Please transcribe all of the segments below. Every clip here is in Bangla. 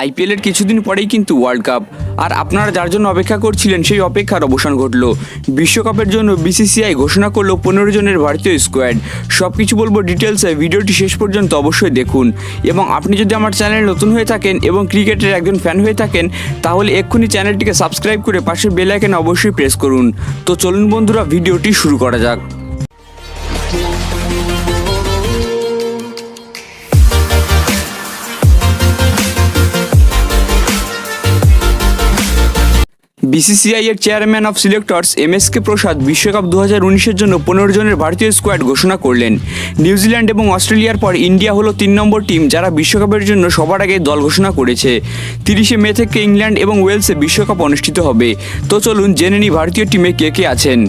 আইপিএলের কিছুদিন পরেই কিন্তু ওয়ার্ল্ড কাপ আর আপনারা যার জন্য অপেক্ষা করছিলেন, সেই অপেক্ষার অবসান ঘটলো। বিশ্বকাপের জন্য বিসিসিআই ঘোষণা করল পনেরো জনের ভারতীয় স্কোয়াড সব কিছু বলব ডিটেলসে ভিডিওটি শেষ পর্যন্ত অবশ্যই দেখুন। এবং আপনি যদি আমার চ্যানেল নতুন হয়ে থাকেন এবং ক্রিকেটের একজন ফ্যান হয়ে থাকেন, তাহলে এক্ষুনি চ্যানেলটিকে সাবস্ক্রাইব করে পাশের বেল আইকনে অবশ্যই প্রেস করুন। তো চলুন বন্ধুরা, ভিডিওটি শুরু করা যাক। বিসিসিআই এর chairman of selectors M S K Prasad বিশ্বকাপ দু হাজার উনিশের জন্য পনেরো জনের ভারতীয় স্কোয়াড ঘোষণা করলেন। নিউজিল্যান্ড এবং অস্ট্রেলিয়ার পর ইন্ডিয়া হলো তিন নম্বর টিম যারা বিশ্বকাপের জন্য সবার আগে দল ঘোষণা করেছে। তিরিশে মে থেকে ইংল্যান্ড এবং ওয়েলসে বিশ্বকাপ অনুষ্ঠিত হবে। তো চলুন জেনে নি ভারতীয় টিমে কে কে আছেন।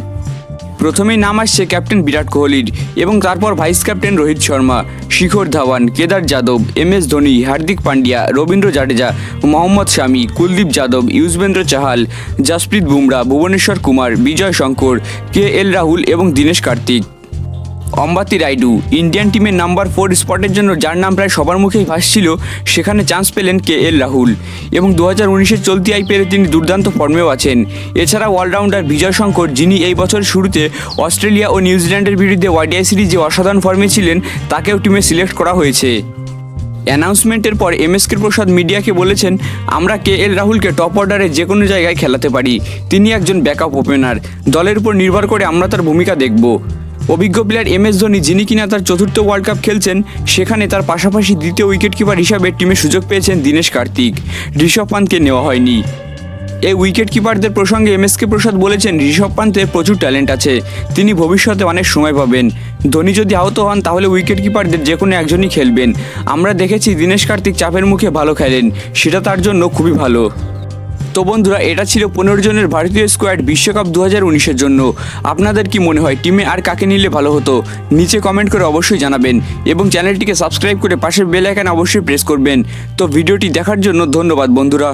প্রথমেই নাম আসছে ক্যাপ্টেন বিরাট কোহলির এবং তারপর vice captain Rohit Sharma, Shikhar Dhawan, Kedar Yadav, M S Dhoni, Hardik Pandya, Ravindra Jadeja, Mohammed Shami, Kuldeep Yadav, Yuzvendra Chahal, Jasprit Bumrah, Bhuvneshwar Kumar, Vijay Shankar, K L Rahul এবং দীনেশ কার্তিক। অম্বাতি রাইডু, ইন্ডিয়ান টিমের নাম্বার ফোর স্পটের জন্য যার নাম প্রায় সবার মুখেই ভাসছিল সেখানে চান্স পেলেন কে এল রাহুল। এবং দু হাজার উনিশের চলতি আইপিএলে তিনি দুর্দান্ত ফর্মেও আছেন। এছাড়া অলরাউন্ডার বিজয় শঙ্কর, যিনি এই বছরের শুরুতে অস্ট্রেলিয়া ও নিউজিল্যান্ডের বিরুদ্ধে ওয়াইডিআই সিরিজে অসাধারণ ফর্মে ছিলেন, তাকেও টিমে সিলেক্ট করা হয়েছে। অ্যানাউন্সমেন্টের পর এম এস কে প্রসাদ মিডিয়াকে বলেছেন, আমরা কে এল রাহুলকে টপ অর্ডারে যে কোনো জায়গায় খেলাতে পারি। তিনি একজন ব্যাকআপ ওপেনার। দলের উপর নির্ভর করে আমরা তার ভূমিকা দেখব। অভিজ্ঞ প্লেয়ার এম এস ধোনি, যিনি কিনা তার চতুর্থ ওয়ার্ল্ড কাপ খেলছেন, সেখানে তার পাশাপাশি দ্বিতীয় উইকেট কিপার হিসাবে টিমে সুযোগ পেয়েছেন দীনেশ কার্তিক। ঋষভ পান্তকে নেওয়া হয়নি। এই উইকেট কিপারদের প্রসঙ্গে এম এস কে প্রসাদ বলেছেন, ঋষভ পান্তের প্রচুর ট্যালেন্ট আছে, তিনি ভবিষ্যতে অনেক সময় পাবেন। ধোনি যদি আহত হন, তাহলে উইকেট কিপারদের যে কোনো একজনই খেলবেন। আমরা দেখেছি দীনেশ কার্তিক চাপের মুখে ভালো খেলেন, সেটা তার জন্য খুবই ভালো। তো বন্ধুরা, এটা ছিল পনেরো জনের ভারতীয় স্কোয়াড বিশ্বকাপ দু হাজার উনিশের জন্য। আপনাদের কি মনে হয়, টিমে আর কাকে নিলে ভালো হতো? নিচে কমেন্ট করে অবশ্যই জানাবেন এবং চ্যানেলটিকে সাবস্ক্রাইব করে পাশের বেল আইকন অবশ্যই প্রেস করবেন। তো ভিডিওটি দেখার জন্য ধন্যবাদ বন্ধুরা।